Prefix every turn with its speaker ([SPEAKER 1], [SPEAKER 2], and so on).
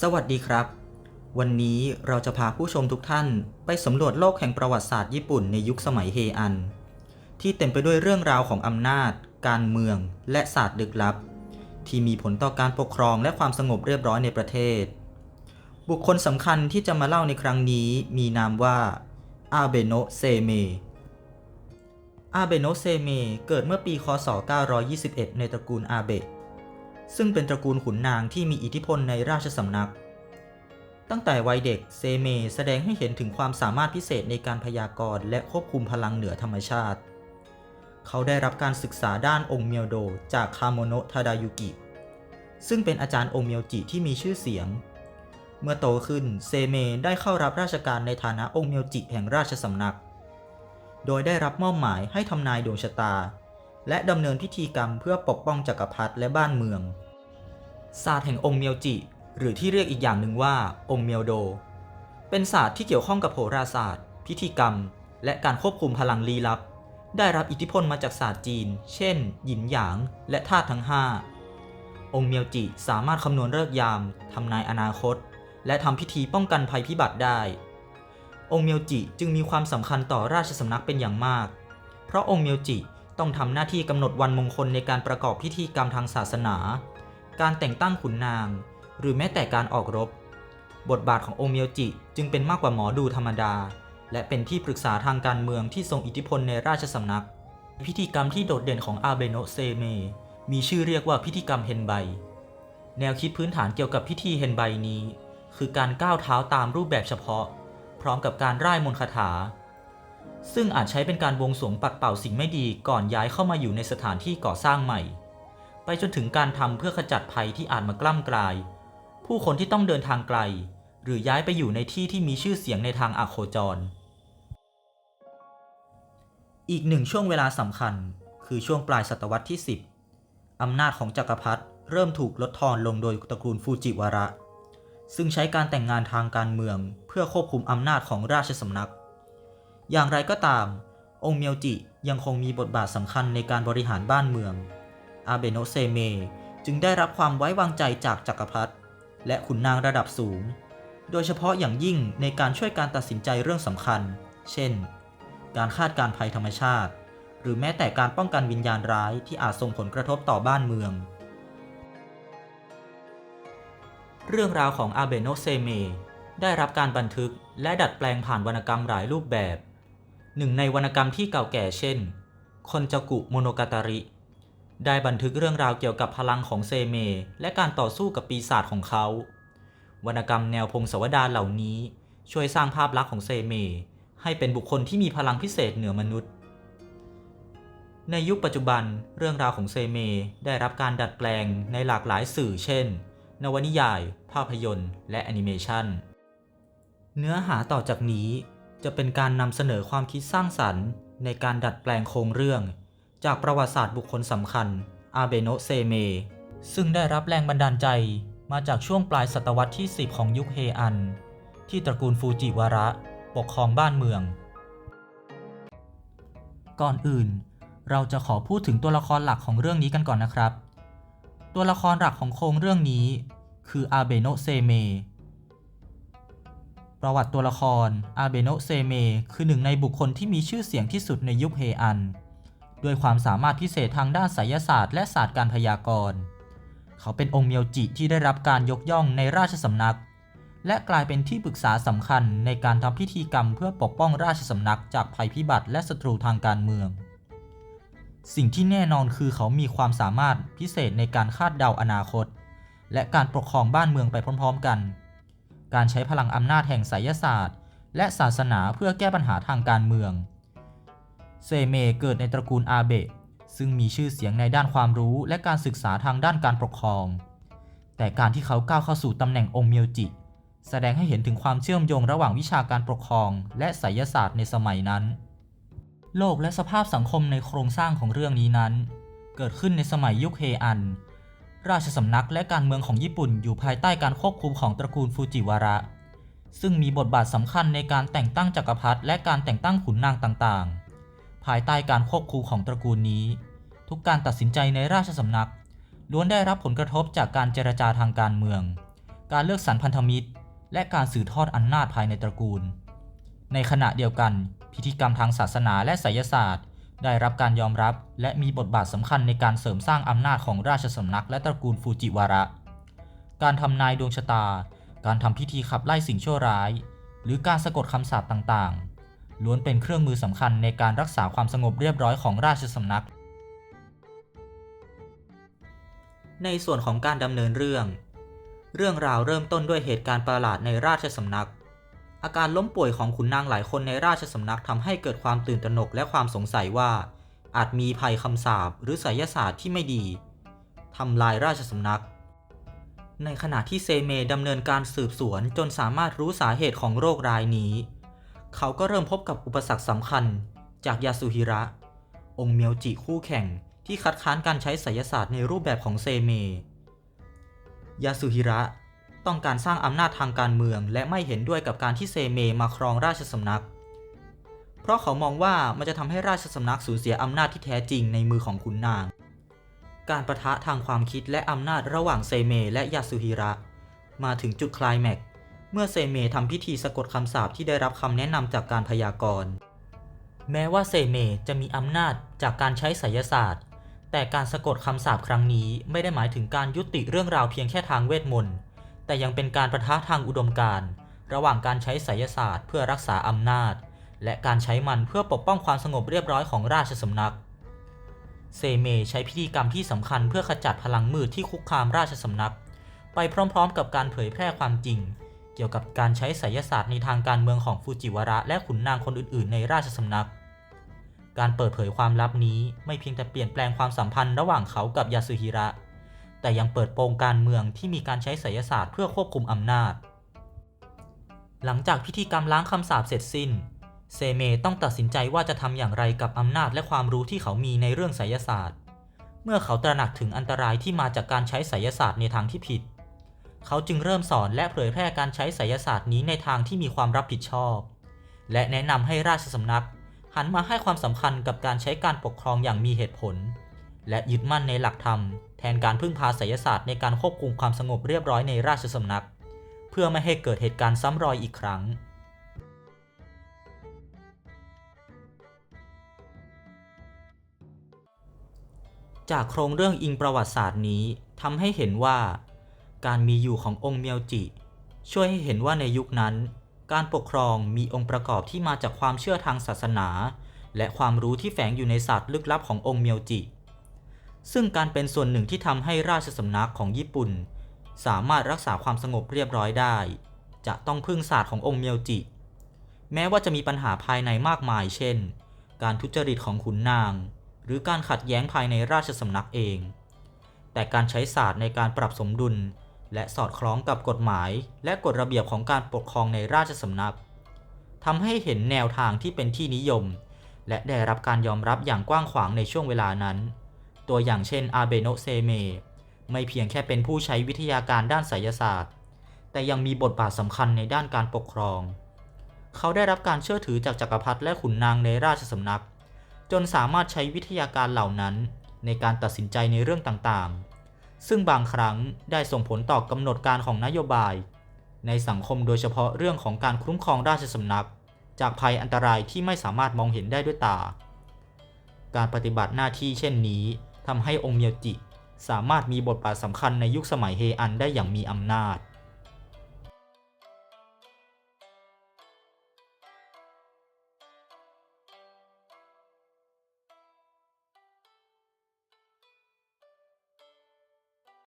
[SPEAKER 1] สวัสดีครับ วันนี้เราจะพาผู้ชมทุกท่านไปสำรวจโลกแห่งประวัติศาสตร์ญี่ปุ่นในยุคสมัยเฮอัน ที่เต็มไปด้วยเรื่องราวของอำนาจ การเมือง และศาสตร์ลึกลับ ที่มีผลต่อการปกครองและความสงบเรียบร้อยในประเทศ บุคคลสำคัญที่จะมาเล่าในครั้งนี้มีนามว่าอาเบโนะเซเมอาเบโนะเซเมเกิดเมื่อปีคศ 921 ในตระกูลอาเบะ ซึ่งเป็นตระกูลขุนนางที่มีอิทธิพลในราชสำนัก ตั้งแต่วัยเด็กเซเมแสดงให้เห็นถึงความสามารถพิเศษในการพยากรณ์และควบคุมพลังเหนือธรรมชาติ เขาได้รับการศึกษาด้านองค์เมียวโดจากคาโมโนะทาดายุกิ ซึ่งเป็นอาจารย์องค์เมียวจิที่มีชื่อเสียง เมื่อโตขึ้นเซเมได้เข้ารับราชการในฐานะองค์เมียวจิแห่งราชสำนัก โดยได้รับมอบหมายให้ทำนายดวงชะตา และดำเนินพิธีกรรมเพื่อปกป้องจักรพรรดิและบ้านเมือง ศาสตร์แห่งองค์เมียวจิ หรือที่เรียกอีกอย่างหนึ่งว่า องค์เมียวโด เป็นศาสตร์ที่เกี่ยวข้องกับโหราศาสตร์ พิธีกรรม และการควบคุมพลังลี้ลับ ได้รับอิทธิพลมาจากศาสตร์จีน เช่น หยินหยาง และธาตุทั้ง 5 องค์เมียวจิสามารถคำนวณเลิกษ์ยามทำนายอนาคต และทำพิธีป้องกันภัยพิบัติได้ องค์เมียวจิจึงมีความสำคัญต่อราชสำนักเป็นอย่างมาก เพราะองค์เมียวจิต้องทำหน้าที่กำหนดวันมงคลในการประกอบพิธีกรรมทางศาสนา การแต่งตั้งขุนนาง หรือแม้แต่การออกรบ บทบาทขององค์เมียวจิจึงเป็นมากกว่าหมอดูธรรมดา และเป็นที่ปรึกษาทางการเมืองที่ทรงอิทธิพลในราชสำนัก พิธีกรรมที่โดดเด่นของอาเบโนะเซเม มีชื่อเรียกว่าพิธีกรรมเฮนไบ แนวคิดพื้นฐานเกี่ยวกับพิธีเฮนไบนี้ คือการก้าวเท้าตามรูปแบบเฉพาะ พร้อมกับการร่ายมนต์คาถาซึ่งอาจใช้เป็นการบวงสรวงปัดเป่าสิ่งไม่ดีก่อนย้ายเข้ามาอยู่ในสถานที่ก่อสร้างใหม่ ไปจนถึงการทำเพื่อขจัดภัยที่อาจมากล้ำกลาย ผู้คนที่ต้องเดินทางไกล หรือย้ายไปอยู่ในที่ที่มีชื่อเสียงในทางอโคจร อีกหนึ่งช่วงเวลาสำคัญ คือช่วงปลายศตวรรษที่ 10 อำนาจของจักรพรรดิเริ่มถูกลดทอนลงโดยตระกูลฟูจิวาระ ซึ่งใช้การแต่งงานทางการเมืองเพื่อควบคุมอำนาจของราชสำนัก อย่างไรก็ตาม องค์เมียวจิยังคงมีบทบาทสำคัญในการบริหารบ้านเมือง อาเบโนะเซเม จึงได้รับความไว้วางใจจากจักรพรรดิและขุนนางระดับสูง โดยเฉพาะอย่างยิ่งในการช่วยการตัดสินใจเรื่องสำคัญ เช่น การคาดการภัยธรรมชาติ หรือแม้แต่การป้องกันวิญญาณร้ายที่อาจส่งผลกระทบต่อบ้านเมือง เรื่องราวของอาเบโนะเซเมได้รับการบันทึกและดัดแปลงผ่านวรรณกรรมหลายรูปแบบ หนึ่งในวรรณกรรมที่เก่าแก่เช่นคนจักุโมโนกาตาริ ได้บันทึกเรื่องราวเกี่ยวกับพลังของเซเม และการต่อสู้กับปีศาจของเขา วรรณกรรมแนวพงศาวดารเหล่านี้ ช่วยสร้างภาพลักษณ์ของเซเม ให้เป็นบุคคลที่มีพลังพิเศษเหนือมนุษย์ ในยุคปัจจุบันเรื่องราวของเซเม ได้รับการดัดแปลงในหลากหลายสื่อ เช่น นวนิยาย ภาพยนตร์ และแอนิเมชันเนื้อหาต่อจากนี้จะเป็นการนำเสนอความคิดสร้างสรรค์ ในการดัดแปลงโครงเรื่อง จากประวัติศาสตร์บุคคลสำคัญ อาเบโนะเซเม ซึ่งได้รับแรงบันดาลใจมาจากช่วงปลายศตวรรษที่ 10 ของยุคเฮอัน ที่ตระกูลฟูจิวาระ ปกครองบ้านเมือง ก่อนอื่น เราจะขอพูดถึงตัวละครหลักของเรื่องนี้กันก่อนนะครับ ตัวละครหลักของโครงเรื่องนี้ คืออาเบโนะเซเมประวัติตัวละครอาเบโนะเซเม คือหนึ่งในบุคคลที่มีชื่อเสียงที่สุดในยุคเฮอัน ด้วยความสามารถพิเศษทางด้านไสยศาสตร์และศาสตร์การพยากรณ์ เขาเป็นองค์เมียวจิที่ได้รับการยกย่องในราชสำนัก และกลายเป็นที่ปรึกษาสำคัญในการทำพิธีกรรมเพื่อปกป้องราชสำนักจากภัยพิบัติและศัตรูทางการเมือง สิ่งที่แน่นอนคือเขามีความสามารถพิเศษในการคาดเดาอนาคต และการปกครองบ้านเมืองไปพร้อม ๆ กัน การใช้พลังอำนาจแห่งไสยศาสตร์ และศาสนาเพื่อแก้ปัญหาทางการเมือง เซเมเกิดในตระกูลอาเบะซึ่งมีชื่อเสียงในด้านความรู้และการศึกษาทางด้านการปกครอง แต่การที่เขาก้าวเข้าสู่ตำแหน่งองค์เมียวจิ แสดงให้เห็นถึงความเชื่อมโยงระหว่างวิชาการปกครอง และไสยศาสตร์ในสมัยนั้น โลกและสภาพสังคมในโครงสร้างของเรื่องนี้นั้น เกิดขึ้นในสมัยยุคเฮอัน ราชสำนักและการเมืองของญี่ปุ่นอยู่ภายใต้การควบคุมของตระกูลฟูจิวาระ ซึ่งมีบทบาทสำคัญในการแต่งตั้งจักรพรรดิและการแต่งตั้งขุนนางต่างๆ ภายใต้การควบคุมของตระกูลนี้ ทุกการตัดสินใจในราชสำนัก ล้วนได้รับผลกระทบจากการเจรจาทางการเมือง การเลือกสรรพันธมิตร และการสืบทอดอำนาจภายในตระกูล ในขณะเดียวกัน พิธีกรรมทางศาสนาและไสยศาสตร์ ได้รับการยอมรับและมีบทบาทสำคัญในการเสริมสร้างอำนาจของราชสำนักและตระกูลฟูจิวาระ การทำนายดวงชะตา การทำพิธีขับไล่สิ่งชั่วร้าย หรือการสะกดคำสาปต่างๆ ล้วนเป็นเครื่องมือสำคัญในการรักษาความสงบเรียบร้อยของราชสำนัก ในส่วนของการดำเนินเรื่อง เรื่องราวเริ่มต้นด้วยเหตุการณ์ประหลาดในราชสำนัก อาการล้มป่วยของขุนนางหลายคนในราชสำนักทำให้เกิดความตื่นตระหนกและความสงสัยว่า อาจมีภัยคำสาปหรือไสยศาสตร์ที่ไม่ดีทำลายราชสำนักในขณะที่เซเมดำเนินการสืบสวนจนสามารถรู้สาเหตุของโรครายนี้ เขาก็เริ่มพบกับอุปสรรคสำคัญจากยาสุฮิระ องค์เมียวจิคู่แข่งที่คัดค้านการใช้ไสยศาสตร์ในรูปแบบของเซเม ยาสุฮิระต้องการสร้างอำนาจทางการเมือง และไม่เห็นด้วยกับการที่เซเมมาครองราชสำนัก เพราะเขามองว่ามันจะทำให้ราชสำนักสูญเสียอำนาจที่แท้จริงในมือของขุนนาง การประทะทางความคิดและอำนาจระหว่างเซเม และยาสุฮิระ มาถึงจุดคลายแม็ก เมื่อเซเมทำพิธีสะกดคำสาปที่ได้รับคำแนะนำจากการพยากรณ์ แม้ว่าเซเมจะมีอำนาจจากการใช้ไสยศาสตร์ แต่การสะกดคำสาปครั้งนี้ไม่ได้หมายถึงการยุติเรื่องราวเพียงแค่ทางเวทมนต์ แต่ยังเป็นการประทะทางอุดมการณ์ ระหว่างการใช้ไสยศาสตร์เพื่อรักษาอำนาจ และการใช้มันเพื่อปกป้องความสงบเรียบร้อยของราชสำนัก เซเมใช้พิธีกรรมที่สำคัญเพื่อขจัดพลังมืดที่คุกคามราชสำนัก ไปพร้อม ๆ กับการเผยแพร่ความจริง เกี่ยวกับการใช้ไสยศาสตร์ในทางการเมืองของฟูจิวาระ และขุนนางคนอื่นๆ ในราชสำนัก การเปิดเผยความลับนี้ไม่เพียงแต่เปลี่ยนแปลงความสัมพันธ์ระหว่างเขากับยาสึฮิระ แต่ยังเปิดโปงการเมืองที่มีการใช้ไสยศาสตร์เพื่อควบคุมอำนาจ หลังจากพิธีกรรมล้างคำสาปเสร็จสิ้น เซเมต้องตัดสินใจว่าจะทำอย่างไรกับอำนาจและความรู้ที่เขามีในเรื่องไสยศาสตร์ เมื่อเขาตระหนักถึงอันตรายที่มาจากการใช้ไสยศาสตร์ในทางที่ผิด เขาจึงเริ่มสอนและเผยแพร่การใช้ไสยศาสตร์นี้ในทางที่มีความรับผิดชอบ และแนะนำให้ราชสำนัก หันมาให้ความสำคัญกับการใช้การปกครองอย่างมีเหตุผล และยึดมั่นในหลักธรรม แทนการพึ่งพาไสยศาสตร์ในการควบคุมความสงบเรียบร้อยในราชสำนัก เพื่อไม่ให้เกิดเหตุการณ์ซ้ำรอยอีกครั้งจากโครงเรื่องอิงประวัติศาสตร์นี้ทำให้เห็นว่า การมีอยู่ขององค์เมียวจิ ช่วยให้เห็นว่าในยุคนั้น การปกครองมีองค์ประกอบที่มาจากความเชื่อทางศาสนา และความรู้ที่แฝงอยู่ในศาสตร์ลึกลับขององค์เมียวจิ ซึ่งการเป็นส่วนหนึ่งที่ทำให้ราชสำนักของญี่ปุ่น สามารถรักษาความสงบเรียบร้อยได้ จะต้องพึ่งศาสตร์ขององค์เมียวจิ แม้ว่าจะมีปัญหาภายในมากมาย เช่น การทุจริตของขุนนาง หรือการขัดแย้งภายในราชสำนักเองแต่การใช้ศาสตร์ในการปรับสมดุล และสอดคล้องกับกฎหมาย และกฎระเบียบของการปกครองในราชสำนักทำให้เห็นแนวทางที่เป็นที่นิยม และได้รับการยอมรับอย่างกว้างขวางในช่วงเวลานั้น ตัวอย่างเช่นอาเบโนเซเมไม่เพียงแค่เป็นผู้ใช้วิทยาการด้านไสยศาสตร์ แต่ยังมีบทบาทสำคัญในด้านการปกครอง เขาได้รับการเชื่อถือจากจักรพรรดิและขุนนางในราชสำนัก จนสามารถใช้วิทยาการเหล่านั้นในการตัดสินใจในเรื่องต่างๆ ซึ่งบางครั้งได้ส่งผลต่อกำหนดการของนโยบาย ในสังคมโดยเฉพาะเรื่องของการคุ้มครองราชสำนัก จากภัยอันตรายที่ไม่สามารถมองเห็นได้ด้วยตา การปฏิบัติหน้าที่เช่นนี้ทำให้องค์เมียวจิ สามารถมีบทบาทสำคัญในยุคสมัยเฮอันได้อย่างมีอำนาจ